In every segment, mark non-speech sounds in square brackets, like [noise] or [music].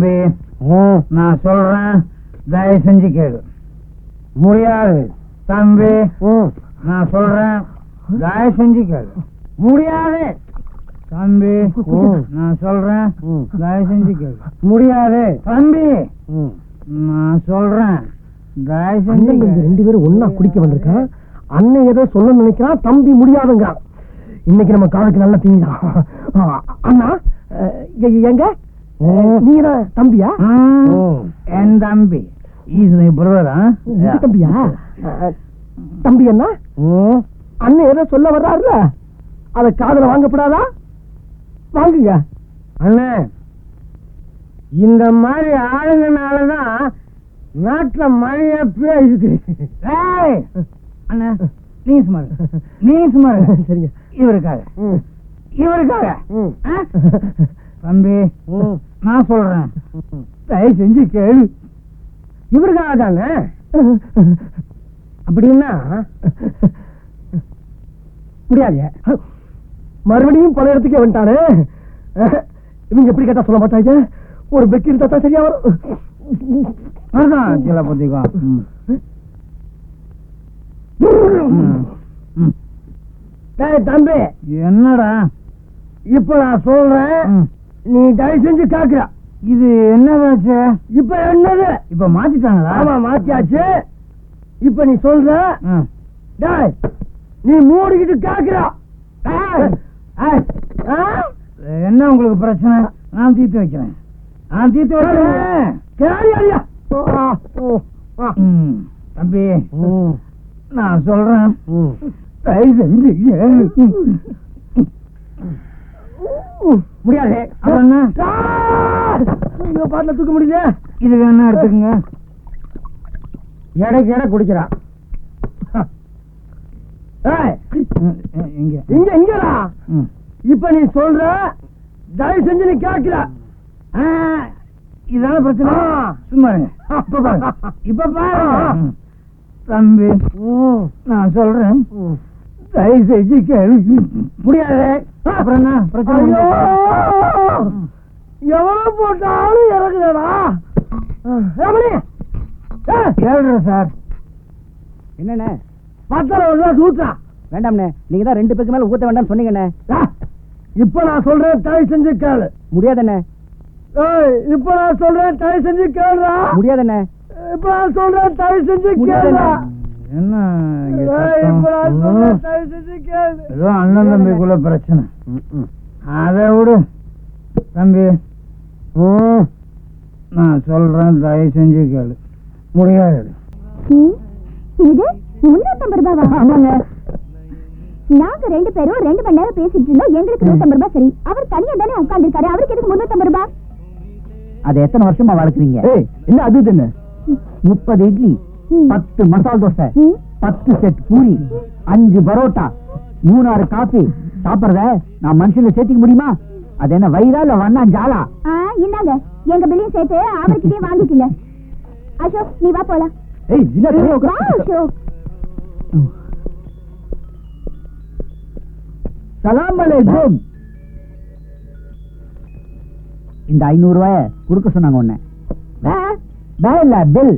தம்பி. நான் சொல்றேன் தயவு செஞ்சு கேளு. முடியாது. தம்பி நான் சொல்றேன் தயவு செஞ்சு கேளு. முடியாது. தம்பி நான் சொல்றேன் தயவு செஞ்சு கேளு. முடியாது. தம்பி நான் சொல்றேன் தயவு செஞ்சு ரெண்டு பேரும் ஒண்ணா குடிக்க வந்திருக்கான் அண்ணன் ஏதோ சொல்ல நினைக்கிறான் தம்பி முடியாதுங்கிறான். இன்னைக்கு நம்ம காலுக்கு நல்ல தீங்கிறான் அண்ணா எங்க? நீங்க தம்பியா? என் தம்பி. இஸ் மை பிரதர் தம்பியா? [laughs] தம்பி என்ன? அண்ணன் ஏதோ சொல்ல வர்றாருல? அத காதுல வாங்கப்படாதா? வாங்குங்க. அண்ணே இந்த மாதிரி ஆளுங்கனாலதான் நாட்டுல மழையா ஏய்! அண்ணா நீ சுமார் [laughs] நீ சுமார் சரிங்க. இவருக்காக. இவருக்காக? தம்பி நான் சொல்றேன். தயவு செஞ்சு கேளு. இவருக்காக தானே அப்படின்னா முடியாது. மறுபடியும் பல இடத்துக்கே வந்துட்டானே? இவங்க எப்படி கேட்டா சொல்ல மாட்டாங்க? ஒரு பெட்டி இருந்தா சரியா வரும். சில பத்திக்கோ. தம்பி. என்னடா? இப்ப நான் சொல்றேன். நீ தயவு செஞ்சு கேக்குற. இது என்னதாச்சு இப்ப என்னது? இப்ப மாத்திட்டாங்களா? ஆமா மாத்தியாச்சு. இப்ப நீ சொல்ற. டேய் நீ மூடிக்கிட்டு கேக்குற? என்ன உங்களுக்கு பிரச்சனை? நான் தீர்த்து வைக்கிறேன். நான் தீர்த்து வைக்கிறேன். தம்பி. நான் சொல்றேன். தயவு செஞ்சு. முடியாது. ஐயோ பாட்டில தூக்க முடியல. இது வேணா எடுத்துக்கங்க. எடைக்கு எடை குடிக்கிறான் ம், ம், இங்க. இங்க இங்கடா. இப்ப நீ சொல்ற தயவு செஞ்சு நீ கேட்கிற. இதான பிரச்சனை. சும்மா இப்ப பாருங்க இப்ப ம். தம்பி நான் சொல்றேன். தயவு செஞ்சு கேளு. முடியாது. அப்புறம் என்ன? பிரச்சனை. எவ்வளவு போட்டாலும் இறங்குதடா. ரமணி கேளுறேன் சார். என்னண்ணே? பத்தரை ஒரு சூத்தா வேண்டாம்ண்ணே நீங்க தான் ரெண்டு பேருக்கு மேல ஊத்த வேண்டாம்னு சொன்னீங்கண்ணே. இப்ப நான் சொல்றேன் தயவு செஞ்சு கேளு. முடியாதண்ணே. இப்ப நான் சொல்றேன் தயவு செஞ்சு கேளுடா. முடியாதண்ணே. இப்ப நான் சொல்றேன் தயவு செஞ்சு. கேளுடா. என்ன ஏதோ அண்ணன் தம்பிக்குள்ள பிரச்சனை. அதை விடு. தம்பி. நான் சொல்றேன் தயவு செஞ்சு கேளு. முடியாது. இது முன்னூத்தம்பது ரூபாவா? ஆமாங்க. நாங்க ரெண்டு பேரும் ரெண்டு மணி நேரம் பேசிட்டு இருந்தோம். எங்களுக்கு நூத்தம்பது ரூபாய் சரி. அவர் தனியா தானே உட்கார்ந்துருக்காரு. அவருக்கு எதுக்கு முன்னூத்தம்பது ரூபாய்? அதை எத்தனை வருஷமா வளர்க்குறீங்க? ஏய் என்ன அது இதுன்னு முப்பது இட்லி. பத்து மசால் தோசை. பத்து செட் பூரி அஞ்சு பரோட்டா மூணாறு காபி. சாப்பிடுறத நான் மனுஷன்ல சேர்த்துக்க முடியுமா? அது என்ன வயிறா இல்ல வண்ணா ஜாலா? இந்தாங்க. எங்க பில்லையும் சேர்த்து அவர்கிட்டயே வாங்கிக்கங்க. அசோக் நீ வா போலாம். ஏய் வா உட்கார். அசோக். சலாம் அலைக்கும். இந்த ஐநூறு ரூபாய கொடுக்க சொன்னாங்க உன்ன. பே இல்ல பில்.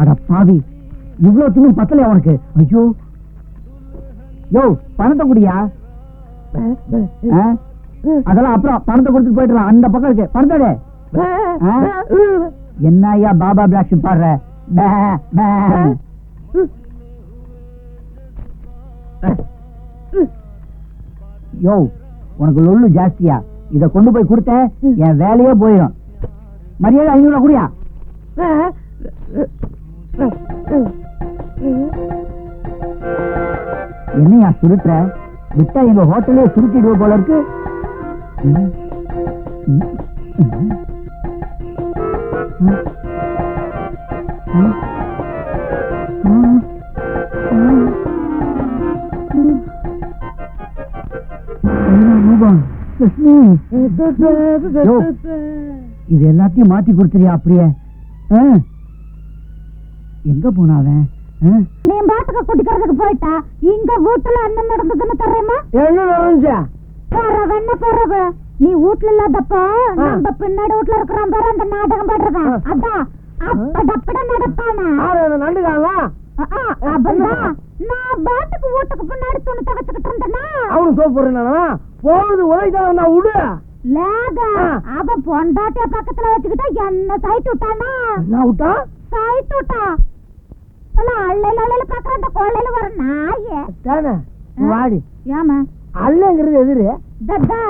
அட பாவி இவ்வளவு துணி பத்தலையா உனக்கு? ஐயோ. யோ பணத்தை குடியா? அதெல்லாம் அப்புறம் பணத்தை கொடுத்துட்டு போயிடலாம் அந்த பக்கம் இருக்கு. பணத்தோட என்ன ஐயா பாபா பிளாக் பாடுற? யோ உனக்கு லொல்லு ஜாஸ்தியா. இத கொண்டு போய் கொடுத்த என் வேலையே போயிடும் மரியாதை ஐநூறு குடியா? என்னையா சுருட்டுற? விட்டா எங்க ஹோட்டலே சுருட்டிடுவ போல இருக்கு. லட்சுமி. இது எல்லாத்தையும் மாத்தி கொடுத்துறியா அப்படியே? எங்க போனாவன் நீ பாட்டுக்கு குடிக்கிறதுக்கு போயிட்டா? இங்க வீட்டுல என்ன நடந்ததுன்னு தெரியுமா? என்ன நடந்துச்சா பிறகு என்ன பிறகு நீ வீட்டுல இல்லாதப்போ நம்ம பின்னாடி வீட்டுல இருக்கிறோம் பாரு அந்த நாடகம் பாடுறதா அதான். அப்படப்பட நடப்பானா? யாரு என்ன நண்டுக்காங்களா அப்பதான் நான் பாட்டுக்கு வீட்டுக்கு பின்னாடி துணி துவைச்சுக்கிட்டு இருந்தேனா? அவனு சோப்பு போடுறானா போகுது உதைக்கான நான் விடு லேக. அவ பொண்டாட்டிய பக்கத்துல வச்சுக்கிட்டா என்ன சைட் விட்டானா? நான் விட்டா? சைட் விட்டா. அள்ளையில அள்ளையில பாக்குற அந்த கொள்ளையில வர நாயே. தானே வாடி. ஏமா அல்லங்கிறது எதிரு. தத்தா.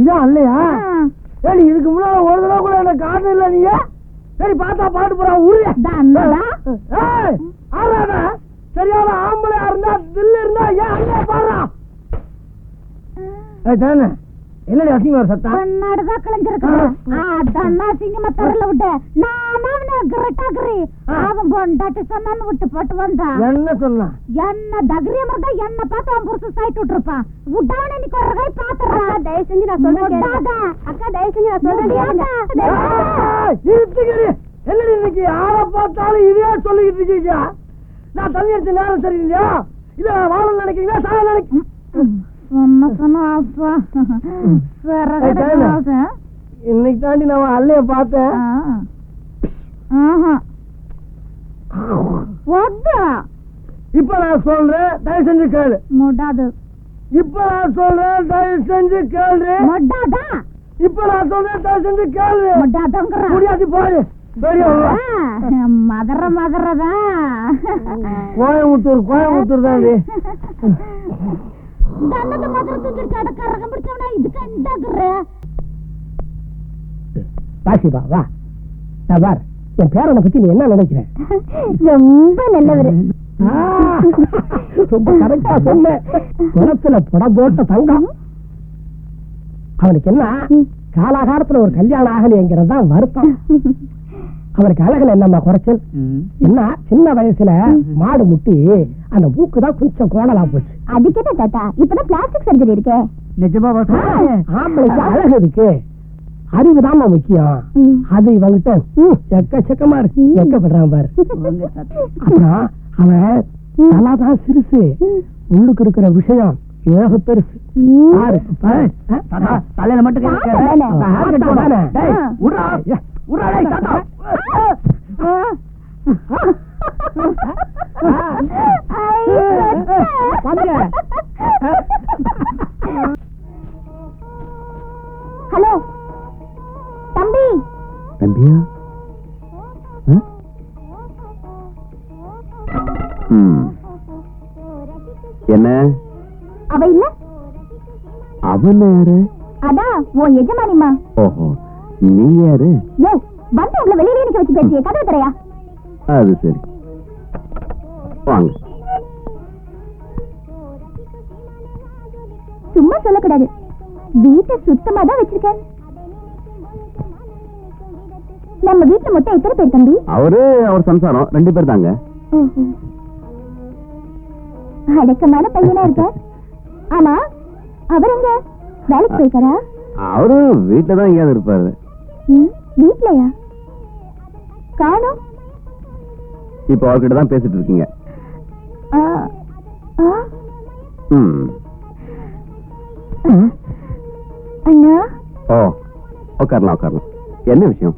இதான் அல்லையா. ஏடி இதுக்கு முன்னால ஒரு தடவை கூட என்ன நீங்க சரி பார்த்தா பாட்டு போறா உருள தன்னடா. ஏய் ஆறாத சரியான ஆம்பளையா இருந்தா தில்லு இருந்தா ஏன் அங்கே பாடுறா ஏய் தானே என்னடி அசிங்கமா ஒரு சத்தம் கண்ணாடிதான் கிழிஞ்சிருக்கான். அதான் நான் சிங்கமா தரல விட்டு. நான் அவனை கிரட்டாகிரி. அவன் பொண்டாட்டி சொன்னான்னு விட்டு போட்டு வந்தான். என்ன சொன்னா என்ன தைரியம் இருந்தா என்ன பார்த்து அவன் புருஷன் சைட் விட்டுருப்பான். விட்டாவனை இன்னைக்கு ஒரு கை பாத்துடுறான். விட்டாத. விட்டாத. ஏய், நிறுத்துங்கடி. என்னடி இன்னைக்கு யாரை பார்த்தாலும் இதே சொல்லிக்கிட்டு இருக்கீங்க நான் தண்ணி எடுத்த நேரம் சரியில்லையா இல்ல நான் வாழ நினைக்கிறீங்களா சாக நினைக்க இன்னைக்கு தாண்டி நான் அல்லைய பார்த்தேன். இப்ப நான் சொல்றேன் தயவு செஞ்சு கேளு. முடாது. இப்ப நான் சொல்றேன் தயவு செஞ்சு கேளு. முடாதா. இப்ப நான் சொல்றேன் தயவு செஞ்சு கேளு. முடாதங்கிறான். முடியாது போடு. மதற மதறதா? கோயம்புத்தூர் கோயம்புத்தூர் தான் [laughs] பிடிச்சவனா பாசிபா வா நான் பார். என் பேரனை பத்தி நீ என்ன நினைக்கிற? ரொம்ப நல்லவரு. ஆ, ரொம்ப கரெக்டா சொன்ன. குளத்துல புட போட்ட தங்கம். அவனுக்கு என்ன? காலாகாலத்துல ஒரு கல்யாணம் ஆகலைங்கிறது தான் வருத்தம். அவனுக்கு அழகுல என்னம்மா குறைச்சல்? என்ன சின்ன வயசுல மாடு முட்டி அந்த மூக்கு தான் கொஞ்சம் கோணலா போச்சு. அதுக்கு என்ன தாத்தா இப்பதான் பிளாஸ்டிக் சர்ஜரி இருக்கே. நிஜமா ஆம்பளைக்கு அழகு இருக்கு. அறிவுதாம்மா முக்கியம். ம். அது இவங்கிட்ட எக்கச்சக்கமா இருக்கு. எக்கப்படுறான் பாரு. அப்புறம் அவன் தலாதான் சிறுசு. உள்ளுக்கு இருக்கிற விஷயம் ஏக பெருசு. தலையில மட்டும் ஹலோ. தம்பி. தம்பியா. என்ன? அவ இல்ல? அவன் யாரு? பேசிய கதவு தரையா அது சரி. வாங்க. சும்மா சொல்லக்கூடாது. வீட்டை சுத்தமா தான் வச்சிருக்கேன். நம்ம வீட்டுல மொத்தம் எத்தனை பேர் தம்பி? அவரு அவர் சம்சாரம். ரெண்டு பேர் தாங்க. அடக்கமான பையனா இருக்க. ஆமா அவர் எங்க? வேலைக்கு போயிருக்காரா? அவரு வீட்டுல தான் எங்கேயாவது இருப்பாரு. வீட்லயா? காணோம். இப்போ அவர்கிட்ட தான் பேசிட்டு இருக்கீங்க. அண்ணா? ஓ உட்காரலாம் உட்காரலாம். என்ன விஷயம்?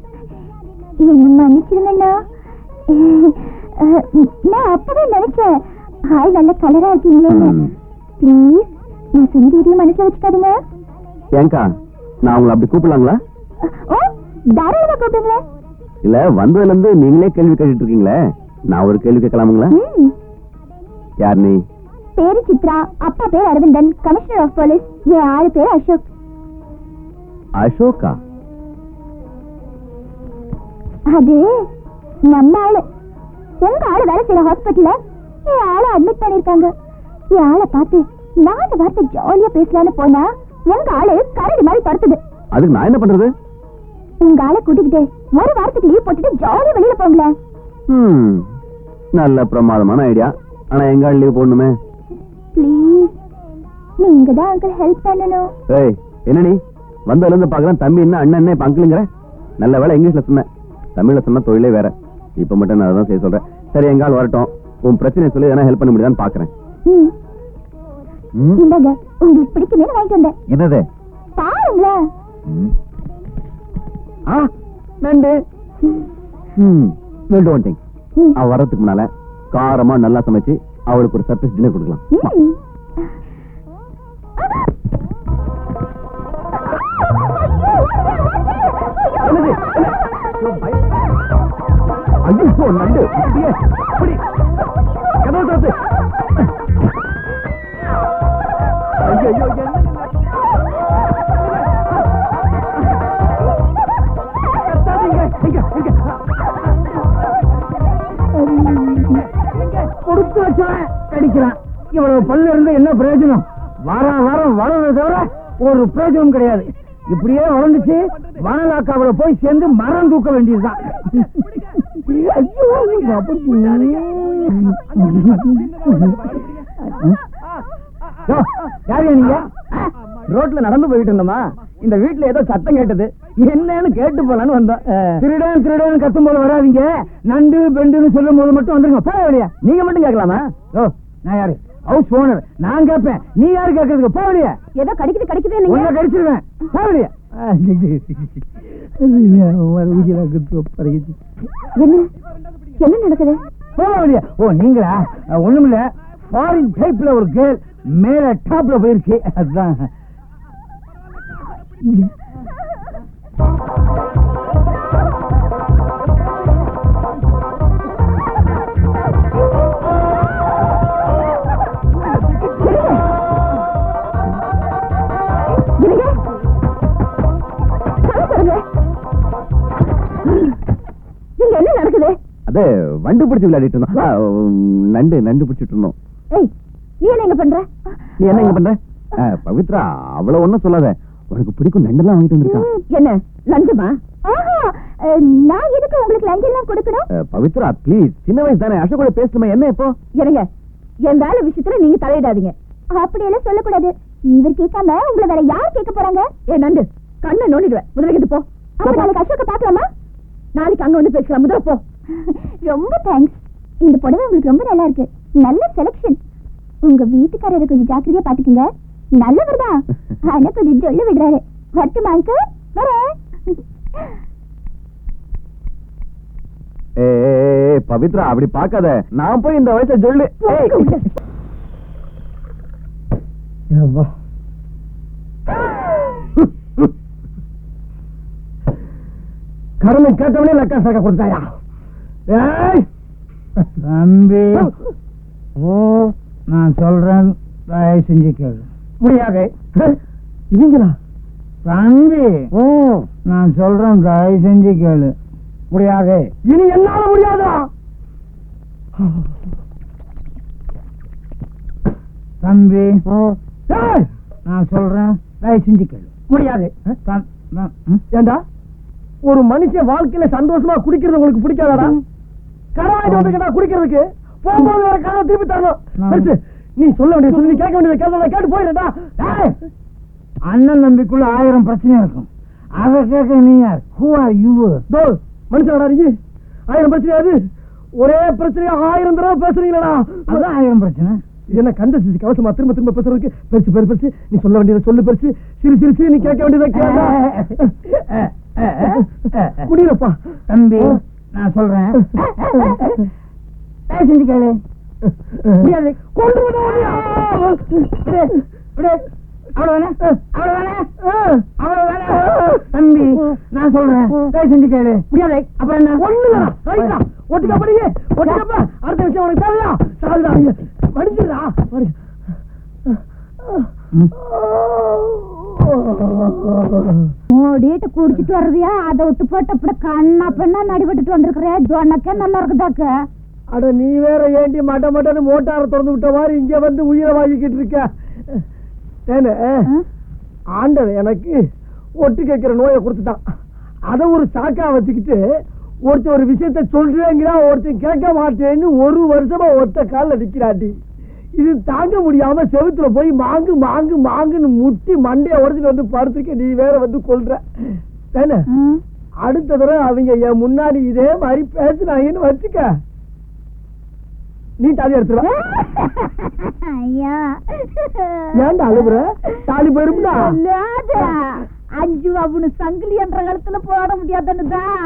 என்ன மன்னிச்சிருங்கண்ணா. நான் அப்பதான் நினைச்சேன். ஆள் நல்ல கலரா இருக்கீங்களேன்னு. ப்ளீஸ் நான் சொந்த இதையும் மனசுல வச்சுக்காதீங்க. ஏங்கா நான் உங்களை அப்படி கூப்பிடலாங்களா? ஓ தாராளமா கூப்பிடுங்களேன். இல்ல வந்ததுல இருந்து நீங்களே கேள்வி கேட்டுட்டு இருக்கீங்களே? நான் ஒரு கேள்வி கேட்கலாமுங்களா? யார் நீ? பேரு சித்ரா அப்பா பேர் அரவிந்தன் கமிஷனர் ஆஃப் போலீஸ் என் ஆளு பேர் அசோக். அசோகா அது நம்ம ஆளு. உங்க ஆளு வேலை செய்யற ஹாஸ்பிட்டல்ல என் ஆளை அட்மிட் பண்ணிருக்காங்க. என் ஆளை பார்த்து நாலு வார்த்தை ஜாலியா பேசலாம்னு போனா உங்க ஆளு கரடி மாதிரி படுத்துது. அதுக்கு நான் என்ன பண்றது? உங்க ஆளை கூட்டிக்கிட்டு ஒரு வாரத்துக்கு லீவ் போட்டுட்டு ஜாலியா வெளியில போங்களேன் ம், நல்ல பிரமாதமான ஐடியா ஆனா எங்க ஆள் லீவ் போடணுமே? ப்ளீஸ் நீங்க தான் அங்கிள் ஹெல்ப் பண்ணணும். ஏய் என்ன நீ? வந்ததுல இருந்து பாக்குறேன் தம்பி என்ன அண்ணன் என்ன இப்ப அங்கிளுங்கிற நல்ல வேலை இங்கிலீஷ்ல சொன்னேன். தமிழ்ல சொன்னா தொழிலே வேற. இப்ப மட்டும் நான் அதான் செய்ய சொல்றேன். சரி எங்கால் வரட்டும். உன் பிரச்சனையை சொல்லி எதனா ஹெல்ப் பண்ண முடியுதான்னு பாக்குறேன் ம்? இந்தாங்க உங்களுக்கு பிடிக்குமே வாங்கிட்டு வந்தேன். என்னது? பாருங்களேன். ம். நண்டு. திங்க் ம். அவ வர்றதுக்கு முன்னால காரமா நல்லா சமைச்சு அவளுக்கு ஒரு சர்ப்ரைஸ் டின்னர் கொடுக்கலாம்? ஐயோ நண்டு. கதவை என்னங்க வச்சவன் இவ்வளவு பல்லு இருந்து என்ன பிரயோஜனம்? வாரம் வாரம் வளர்றத தவிர ஒரு பிரயோஜனம் கிடையாது. இப்படியே வளர்ந்துச்சு வனலாக்காவில போய் சேர்ந்து மரம் தூக்க வேண்டியதுதான். யாருங்க நீங்க? ரோட்ல நடந்து போயிட்டு இருந்தோமா? இந்த வீட்டுல ஏதோ சத்தம் கேட்டது. என்னன்னு கேட்டு போலான்னு வந்தோம். திருடன் திருடன் கத்தும் போது வராதீங்க. நண்டு பெண்டுன்னு சொல்லும் போது மட்டும் வந்துருங்க. போக வழியா நீங்க மட்டும் கேட்கலாமா? ஓ நான் யாரு? ஹவுஸ் ஓனர் நான் கேட்பேன் நீ யாரு கேட்கறதுக்கு? போக வழியா ஏதோ கடிக்குது கடிக்குது உன்னை நீங்க கடிச்சிருவேன். போக வழியா என்ன? என்ன நடக்குது? போக வழியா ஓ நீங்களா? ஒண்ணுமில்ல. ஃபாரின் டைப்ல ஒரு கேர்ள் மேல டாப்ல போயிருச்சு அதுதான் அது வண்டு பிடிச்சு விளையாடிட்டு இருந்தோம். நண்டு நண்டு பிடிச்சிட்டு இருந்தோம். ஏய் நீ என்ன பண்ற? நீ என்ன பண்ற? பவித்ரா அவ்வளவு ஒண்ணும் சொல்லாத. உனக்கு பிடிக்கும் நண்டெல்லாம் வாங்கிட்டு வந்திருக்கான் என்ன லஞ்சமா? நான் எதுக்கு உங்களுக்கு லஞ்சம் எல்லாம் கொடுக்கணும்? பவித்ரா ப்ளீஸ் சின்ன வயசு தானே அசோக் கூட பேசணுமே? என்ன இப்போ? இருங்க என் வேலை விஷயத்துல நீங்க தலையிடாதீங்க. அப்படியெல்லாம் சொல்லக்கூடாது. இவர் கேட்காம உங்களை வேற யார் கேட்க போறாங்க? ஏ நண்டு கண்ணை நோண்டிடுவேன். முதல்ல இது போ. நாளைக்கு அசோக்க பாக்கலாமா நாளைக்கு அங்க வந்து பேசலாம். முதல்ல போ. ரொம்ப தேங்க்ஸ் இந்த புடவை உங்களுக்கு ரொம்ப நல்லா இருக்கு. நல்ல செலக்ஷன் உங்க வீட்டுக்காரரை கொஞ்சம் ஜாக்கிரதையா பாத்துக்கங்க நல்லவர் தான் ஆனா கொஞ்சம் ஜொல்லு விடுறாரு. வரட்டுமா அங்கிள் வரேன் ஏ பவித்ரா அப்படி பார்க்காத. நான் போய் இந்த வயசுல சொல்லு. [laughs] கருணை கேட்டவனே லக்கா சக கொடுத்தாயா? தம்பி. நான் சொல்றேன் தயவு செஞ்சு கேளு. முடியாது இவங்களா? தம்பி. நான் சொல்றேன் தயவு செஞ்சு கேளு. முடியாது இனி என்னால முடியாதா? தம்பி. ஏய், நான் சொல்றேன் தயவு செஞ்சு கேளு. முடியாது? ஏண்டா? ஒரு மனுஷன் வாழ்க்கையில சந்தோஷமா குடிக்கிறது உங்களுக்கு பிடிக்காதாடா? கரவாயிட்டு வந்துக்கடா குடிக்கிறதுக்கு போகும்போது வேற கதவை திருப்பி தரணும். நீ சொல்ல வேண்டிய சொல்லி நீ கேட்க வேண்டியது கேட்க கேட்டு ஏய், அண்ணன் தம்பிக்குள்ள ஆயிரம் பிரச்சனை இருக்கும். அதை கேட்க நீ யார்? ஹூ ஆர் யூ தோ மனுஷனடா நீ ஆயிரம் பிரச்சனை அது. ஒரே பிரச்சனையா ஆயிரம் தடவை பேசுறீங்களா அதான் ஆயிரம் பிரச்சனை. என்ன கந்த சிசி கவசமா திரும்ப திரும்ப பேசுறதுக்கு? பெருசு பெரு பெருசு நீ சொல்ல வேண்டியதை சொல்லு பெருசு. சிறு சிரிச்சு நீ கேட்க வேண்டியதை கேட்டா முடியலப்பா [laughs] தம்பி நான் சொல்றேன். தயவு செஞ்சு கேளு. முடியாது கொண்டு தம்பி நான் சொல்றேன். செஞ்சு கேளு. முடியாது. அப்புறம் என்ன? ஒண்ணுலடா ஒட்டுக்கா படிக்க ஒட்டுக்கப்பா அடுத்த விஷயம் உனக்கு தேவையா சால்டா படிச்சிடா ஓடிட்டு குடிச்சிட்டு வர்றதையா அதை விட்டு போட்டு அப்படி கண்ணா பெண்ணா நடிபட்டுட்டு வந்திருக்கிற ஜொன்னக்கே நல்லா இருக்குதாக்க? அட நீ வேற ஏண்டி மட்ட மட்டன்னு மோட்டார திறந்து விட்ட மாதிரி இங்க வந்து உயிரை வாங்கிக்கிட்டு இருக்க? ஏன்னு ஆண்டவன் எனக்கு ஒட்டு கேட்கிற நோயை கொடுத்துட்டான். அதை ஒரு சாக்கா வச்சுக்கிட்டு ஒருத்தன் ஒரு விஷயத்த சொல்றேங்கிறா ஒருத்தன் கேட்க மாட்டேன்னு ஒரு வருஷமா ஒத்த காலில் நிக்கிறாட்டி இது தாங்க முடியாம செவுத்துல போய் மாங்கு மாங்கு மாங்குன்னு முட்டி மண்டைய உடச்சிட்டு வந்து படுத்துக்க நீ வேற வந்து கொல்ற. தானே அடுத்த தடவை அவங்க என் முன்னாடி இதே மாதிரி பேசுனாங்கன்னு வச்சுக்க. நீ தாலி எடுத்துருவ. ஏன்டா அழுகுற? தாலி இல்லாத அஞ்சு அவனு சங்கிலி என்ற காலத்துல போட முடியாதுன்னுதான்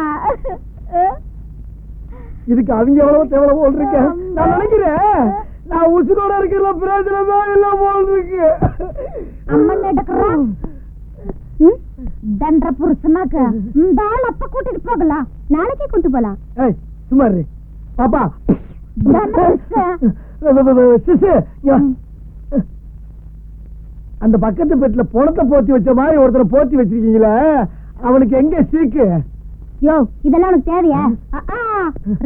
இதுக்கு அவங்க எவ்வளவு தேவலை போல் இருக்க. நான் நினைக்கிறேன். நான் உசுரோட இருக்கிற பிரயோஜனமே இல்ல போல் இருக்கு அம்மன் எடுக்கிறான் தண்ட புருஷனாக்க இந்த ஆள் அப்ப கூட்டிட்டு போகலாம் நாளைக்கே கூட்டு போலாம் சும்மா இரு. பாப்பா. சிசு. அந்த பக்கத்து பெட்ல பணத்தை போத்தி வச்ச மாதிரி ஒருத்தரை போத்தி வச்சிருக்கீங்களே. அவனுக்கு எங்க சீக்கு? யோ இதெல்லாம் உனக்கு தேவையா?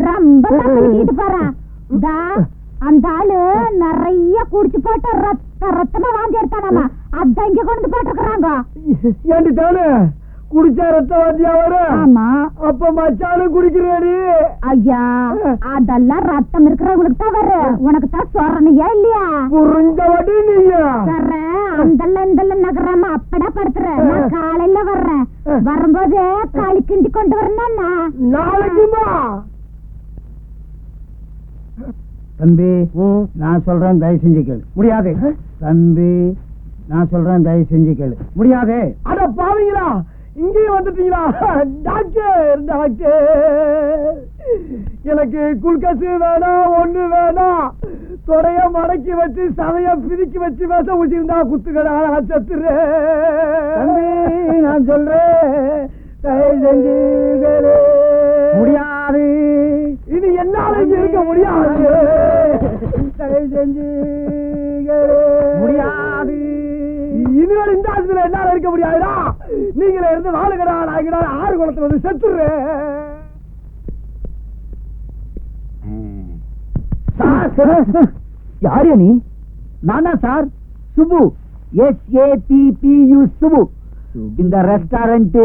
ரொம்ப பாரு [laughs] அந்த ஆளு நிறைய குடிச்சு போட்டு ரத்த ரத்தமா வாந்தி எடுத்தானாமா. அதான் இங்க கொண்டு போட்டுருக்காங்க ஏண்டி தானே குடிச்சா ரத்த வாத்தியா வரும்? ஆமா. அப்ப மச்சானும் குடிக்கிறாடி. ஐயா அதெல்லாம் ரத்தம் இருக்கிறவங்களுக்கு தான் வரும். உனக்கு தான் சொரணையா இல்லையா? புரிஞ்ச வாட்டி நீயா? சர்ற அந்தல்ல இந்தல்ல நகராம அப்படா படுத்துற. நான் காலையில வர்றேன். வரும்போது களி கிண்டி கொண்டு வரணும்னா நாளைக்குமா? தம்பி நான் சொல்றேன் தயவு செஞ்சு கேளு. முடியாது. தம்பி நான் சொல்றேன் தயவு செஞ்சு கேளு. முடியாது. அட பாவீங்களா! இங்கேயும் வந்துட்டீங்களா? Doctor doctor. எனக்கு குல்கசு வேணாம் ஒண்ணு வேணாம். தொடைய மடக்கி வச்சு சதைய பிரிக்கி வச்சு பேச வச்சிருந்தா குத்துக்கடா தம்பி நான் சொல்றேன் தயவு செஞ்சு முடியாது. என்னால இருக்க முடியாது. தயவு செஞ்சு முடியாது. இதுவரை இந்த ஆஸ்பத்திரியில என்னால இருக்க முடியாதுடா. நீங்களே இருந்து வாழுகடா நாய்கடா ஆறு குளத்துல வந்து செத்துறேன் யாரு நீ? நானா sir. Subu. S A B B U Subu. இந்த ரெஸ்டாரண்ட்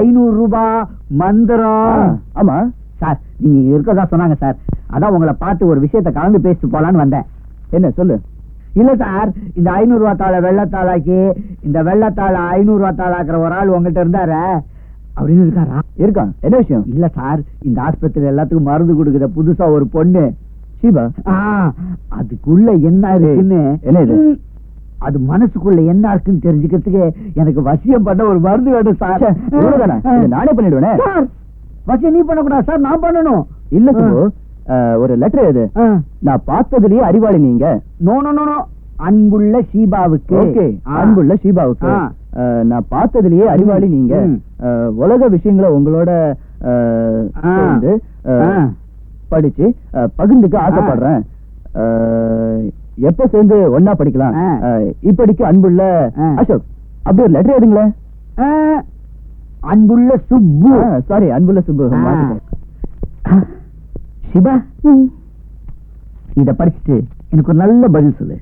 ஐநூறு ரூபாய் மந்திரம். ஆமா. சார் நீங்க இருக்கதா சொன்னாங்க சார். அதான் உங்களை பார்த்து ஒரு விஷயத்த கலந்து பேசிட்டு போலான்னு வந்தேன். என்ன சொல்லு. இல்ல சார் இந்த ஐநூறு ரூபா தாளை வெள்ளத்தாளாக்கி இந்த வெள்ளத்தாளை ஐநூறு ரூபா தாளாக்குற ஒரு ஆள் உங்ககிட்ட இருந்தாரு? அப்படின்னு இருக்காரா? இருக்கான் என்ன விஷயம்? இல்ல சார் இந்த ஆஸ்பத்திரி எல்லாத்துக்கும் மருந்து கொடுக்குற புதுசா ஒரு பொண்ணு. அதுக்குள்ள என்ன இருக்குன்னு? என்ன அது மனசுக்குள்ள என்ன இருக்குன்னு தெரிஞ்சுக்கிறதுக்கு எனக்கு வசியம் பண்ண ஒரு மருந்து வேணும் சார். நானே பண்ணிடுவேனே? வசியம் நீ பண்ணக்கூடாது. சார் நான் பண்ணணும். இல்ல சுபு ஒரு லெட்டர் இது நான் பார்த்ததுலயே அறிவாளி நீங்க. நோ நோ நோ அன்புள்ள ஷீபாவுக்கு. அன்புள்ள ஷீபாவுக்கு. நான் பார்த்ததுலயே அறிவாளி நீங்க. உலக விஷயங்களை உங்களோட படிச்சு பகிர்ந்துக்க ஆசைப்படுறேன். எப்ப சேர்ந்து ஒன்னா படிக்கலாம்? இப்படிக்கு அன்புள்ள அசோக் அப்படி ஒரு லெட்டர் எழுதுங்களேன். அன்புள்ள சுப்பு. சாரி அன்புள்ள சுப்பு. சிவா இத படிச்சுட்டு எனக்கு ஒரு நல்ல பதில் சொல்லு.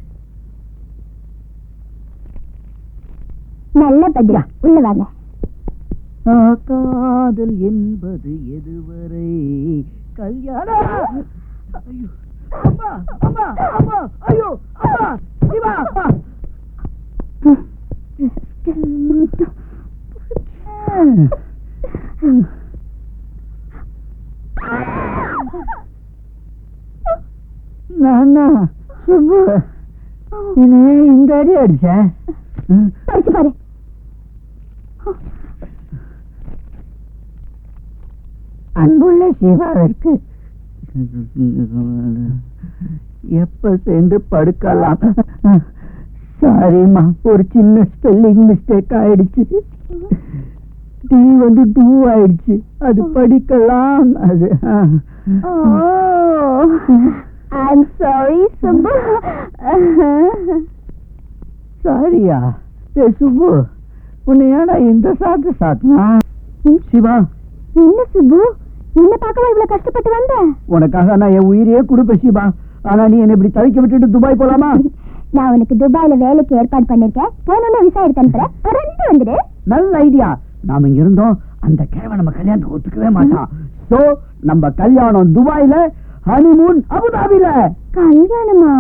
நல்ல பதிலா? உள்ள வாங்க. காதல் என்பது எதுவரை? கல்யாணம் அம்மா அம்மா அம்மா ஐயோ அம்மா சிவா நானா சுப்பு. இனி இந்த அடி அடிச்சேன் படிச்சு பாரு. அன்புள்ள சிவாவிற்கு எப்ப சேர்ந்து படுக்கலாம்? சாரிம்மா ஒரு சின்ன ஸ்பெல்லிங் மிஸ்டேக் ஆயிடுச்சு. டி வந்து டூ ஆயிடுச்சு அது படிக்கலாம். அது ஐம் சாரி சுப்பு. சாரியா. ஏ சுப்பு. உன்னை ஏடா இந்த சாத்து சாத்துனா? சிவா. என்ன சுப்பு? என்ன பார்க்கவா இவ்வளவு கஷ்டப்பட்டு வந்த? உனக்காக நான் என் உயிரையே கொடுப்பேன் சிவா. ஆனா நீ என்னை இப்படி தவிக்க விட்டுட்டு துபாய் போலாமா? நான் உனக்கு துபாயில வேலைக்கு ஏற்பாடு பண்ணிருக்கேன். போனோன்னு விசா எடுத்து அனுப்புறேன். பறந்து வந்துடு. நல்ல ஐடியா. நாம இங்க இருந்தோம். அந்த கிழமை நம்ம கல்யாணத்துக்கு ஒத்துக்கவே மாட்டான். சோ நம்ம கல்யாணம் துபாயில ஹனிமூன் அபுதாபில. கல்யாணமா?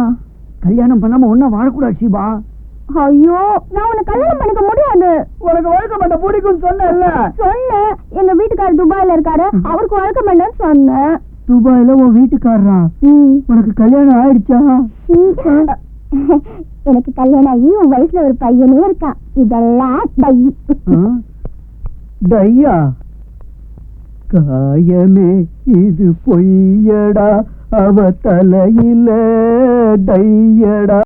கல்யாணம் பண்ணாம ஒன்னும் வாழக்கூடாது சிவா ஐயோ நான் உன்னை கல்யாணம் பண்ணிக்க முடியாது. உனக்கு வழக்க மாட்ட பிடிக்கும் சொன்னேன்ல. சொன்னேன். எங்க வீட்டுக்காரர் துபாயில இருக்காரு. அவருக்கு வழக்க மாட்டேன்னு சொன்னேன். துபாயில உன் வீட்டுக்காரரா. உனக்கு கல்யாணம் ஆயிடுச்சா. எனக்கு கல்யாணம் ஆகி உன் வயசுல ஒரு பையனே இருக்கான். இதெல்லாம் டை டையா காயமே இது பொய்யடா அவ தலையில டையடா